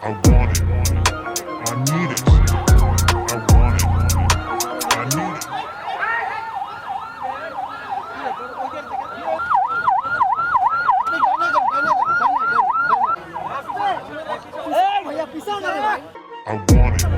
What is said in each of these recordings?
I want it. I need it. I want it. I need it. I want it.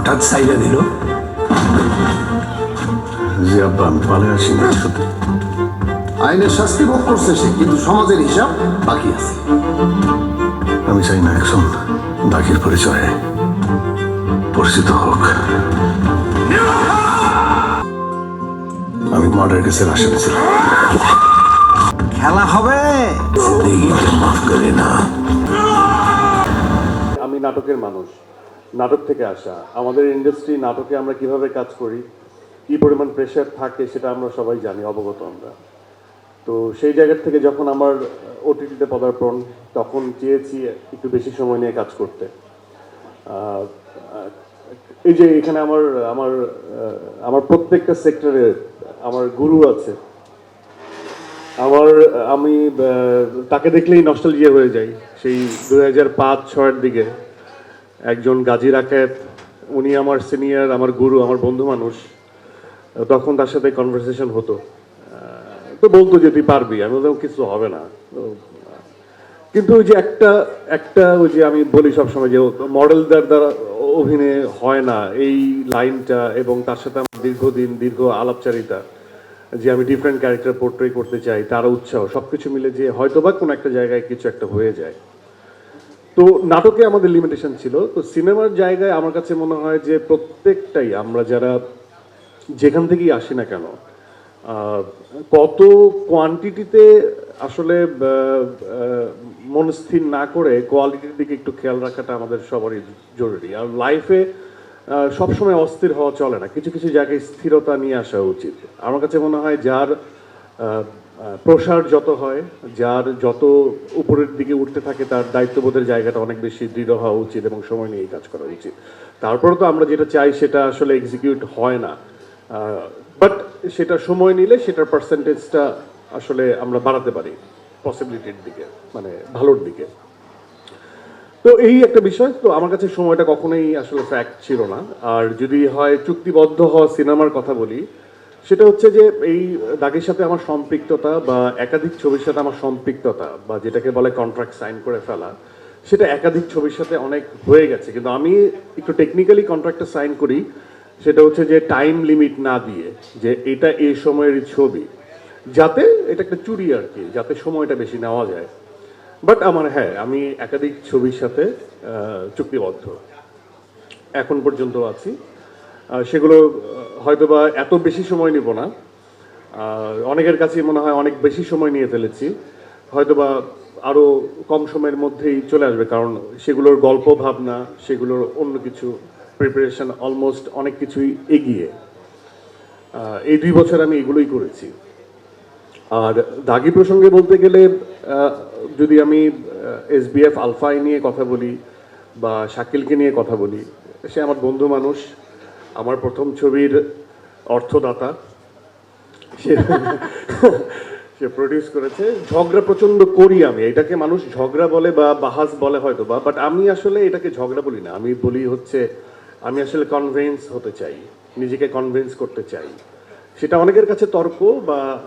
হঠাৎ সাইডা দিল। জি আব্বা আমি পালে আসি না সাথে আইনের শাস্তি ভোগ করছে সে কিন্তু সমাজের হিসাব বাকি আছে। আমি চাই না একজন দাগির পরিচয়ে পরিচিত হোক। আমি মার্ডার কেসের আসামি ছিলাম। খেলা হবে। জিন্দেগিকে মাফ করে না। আমি নাটকের মানুষ। নাটক থেকে আসা। আমাদের ইন্ডাস্ট্রি নাটকে আমরা কীভাবে কাজ করি, কি পরিমাণ প্রেশার থাকে সেটা আমরা সবাই জানি, অবগত আমরা। তো সেই জায়গা থেকে যখন আমার ওটিটিতে পদার্পণ, তখন চেয়েছি একটু বেশি সময় নিয়ে কাজ করতে। এই যে এখানে আমার আমার আমার প্রত্যেকটা সেক্টরে আমার গুরু আছে। আমার, আমি তাকে দেখলেই নস্টালজিয়া হয়ে যাই সেই দু হাজার পাঁচ, ছয়ের দিকে। একজন গাজী রাকেত উনি আমার সিনিয়র, আমার গুরু, আমার বন্ধু মানুষ। তখন তার সাথে কনভারসেশন হতো। তো বলতো যে, তুই পারবি। আমি বলতাম, কিছু হবে না। কিন্তু ওই যে একটা একটা ওই যে আমি বলি সবসময় যে মডেলদের দ্বারা অভিনয় হয় না। এই লাইনটা এবং তার সাথে আমার দীর্ঘদিন, দীর্ঘ আলাপচারিতা, যে আমি ডিফারেন্ট ক্যারেক্টার পোর্ট্রে করতে চাই, তার উৎসাহ, সবকিছু মিলে যে হয়তোবা কোনো একটা জায়গায় কিছু একটা হয়ে যায়। তো নাটকে আমাদের লিমিটেশন ছিল। তো সিনেমার জায়গায় আমার কাছে মনে হয় যে প্রত্যেকটাই আমরা যারা যেখান থেকেই আসি না কেন কত কোয়ান্টিটিতে আসলে মনস্থির না করে কোয়ালিটির দিকে একটু খেয়াল রাখাটা আমাদের সবারই জরুরি। আর লাইফে সবসময় অস্থির হওয়া চলে না। কিছু কিছু জায়গায় স্থিরতা নিয়ে আসা উচিত। আমার কাছে মনে হয় যার প্রসার যত হয়, যার যত উপরের দিকে উঠতে থাকে, তার দায়িত্ববোধের জায়গাটা অনেক বেশি দৃঢ় হওয়া উচিত এবং সময় নিয়ে কাজ করা উচিত। তারপরে তো আমরা যেটা চাই, সেটা আসলে এক্সিকিউট হয় না। বাট সেটা সময় নিলে সেটার পার্সেন্টেজটা আসলে আমরা বাড়াতে পারি পসিবিলিটির দিকে মানে ভালোর দিকে। তো এই একটা বিষয়, তো আমার কাছে সময়টা কখনোই আসলে ফ্যাক্ট ছিল না। আর যদি হয় চুক্তিবদ্ধ হওয়া সিনেমার কথা বলি সেটা হচ্ছে যে এই দাগের সাথে আমার সম্পৃক্ততা বা একাধিক ছবির সাথে আমার সম্পৃক্ততা বা যেটাকে বলে কন্ট্রাক্ট সাইন করে ফেলা, সেটা একাধিক ছবির সাথে অনেক হয়ে গেছে। কিন্তু আমি একটু টেকনিক্যালি কন্ট্রাক্টটা সাইন করি, সেটা হচ্ছে যে টাইম লিমিট না দিয়ে যে এটা এই সময়ের ছবি, যাতে এটা একটা চুরি আর কি, যাতে সময়টা বেশি নেওয়া যায়। বাট আমার হ্যাঁ আমি একাধিক ছবির সাথে চুক্তিবদ্ধ। এখন পর্যন্ত আছি। সেগুলো হয়তোবা এত বেশি সময় নিব না। অনেকের কাছে মনে হয় অনেক বেশি সময় নিয়ে ফেলেছি। হয়তোবা আরও কম সময়ের মধ্যেই চলে আসবে, কারণ সেগুলোর গল্প, ভাবনা, সেগুলোর অন্য কিছু প্রিপারেশন অলমোস্ট অনেক কিছুই এগিয়ে। এই দুই বছর আমি এগুলোই করেছি। আর দাগি প্রসঙ্গে বলতে গেলে যদি আমি এসবিএফ আলফাই নিয়ে কথা বলি বা শাকিলকে নিয়ে কথা বলি, সে আমার বন্ধু মানুষ আমার প্রথম ছবির অর্থদাতা। সে সে প্রডিউস করেছে। ঝগড়া প্রচণ্ড করি আমি। এটাকে মানুষ ঝগড়া বলে বা বাহাস বলে হয়তো বা বাট আমি আসলে এটাকে ঝগড়া বলি না। আমি বলি হচ্ছে, আমি আসলে কনভিন্স হতে চাই। নিজেকে কনভিন্স করতে চাই। সেটা অনেকের কাছে তর্ক বা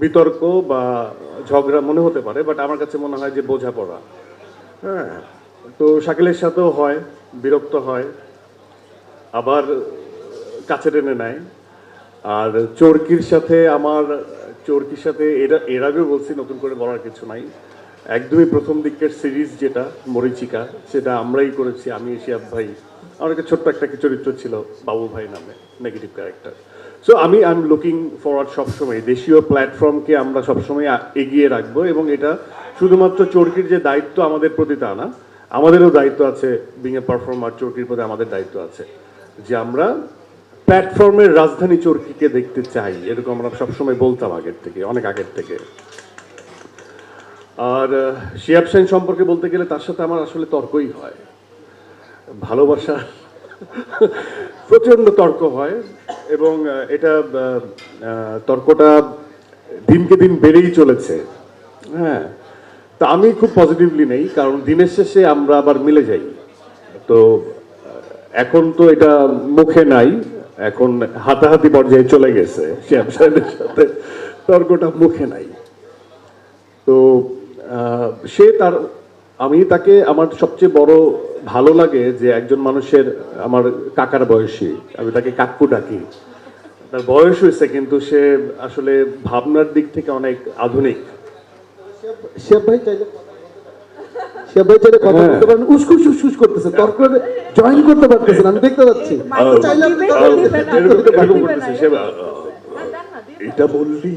বিতর্ক বা ঝগড়া মনে হতে পারে বাট আমার কাছে মনে হয় যে বোঝাপড়া। হ্যাঁ তো শাকিলের সাথেও হয়, বিরক্ত হয়। আবার কাছে টেনে নেয়। আর চরকির সাথে আমার, চরকির সাথে এরা, এর আগেও বলছি নতুন করে বলার কিছু নাই। একদমই প্রথম দিকের সিরিজ যেটা, মরিচিকা, সেটা আমরাই করেছি, আমি এশিয়াব ভাই। আমার একটা ছোট্ট একটা চরিত্র ছিল, বাবু ভাই নামে নেগেটিভ ক্যারেক্টার সো আমি আই এম লুকিং ফরওয়ার্ড সবসময়, দেশীয় প্ল্যাটফর্মকে আমরা সবসময় এগিয়ে রাখব এবং এটা শুধুমাত্র চরকির যে দায়িত্ব আমাদের প্রতি তা না, আমাদেরও দায়িত্ব আছে বিং এ পারফর্মার চরকির প্রতি আমাদের দায়িত্ব আছে। যে আমরা প্ল্যাটফর্মের রাজধানী চরকিকে দেখতে চাই। এরকম আমরা সবসময় বলতাম আগের থেকে, অনেক আগের থেকে। আর শিয়াব সেন সম্পর্কে বলতে গেলে তার সাথে আমার আসলে তর্কই হয়। ভালোবাসা প্রচণ্ড তর্ক হয় এবং এটা তর্কটা দিনকে দিন বেড়েই চলেছে। হ্যাঁ তা আমি খুব পজিটিভলি নেই, কারণ দিনের শেষে আমরা আবার মিলে যাই। তো এখন তো এটা মুখে নাই, এখন হাতাহাতি পর্যায়ে চলে গেছে। শিয়াব সাহেবের সাথে তর্কটা মুখে নাই। তো সে তার, আমি তাকে, আমার সবচেয়ে বড় ভালো লাগে যে একজন মানুষের, আমার কাকার বয়সী, আমি তাকে কাকু ডাকি। তার বয়স হয়েছে, কিন্তু সে আসলে ভাবনার দিক থেকে অনেক আধুনিক। শিয়াব ভাই চাইলে শিয়াব বেচারে চাইলে কথা হ্যাঁ। বলতে পারেন উস্কুস উস্কুস করতেছে তর্ক জয়েন করতে পারতেছেন আমি দেখতে পাচ্ছি। চাইলে সে দিবে না। এটা বললি।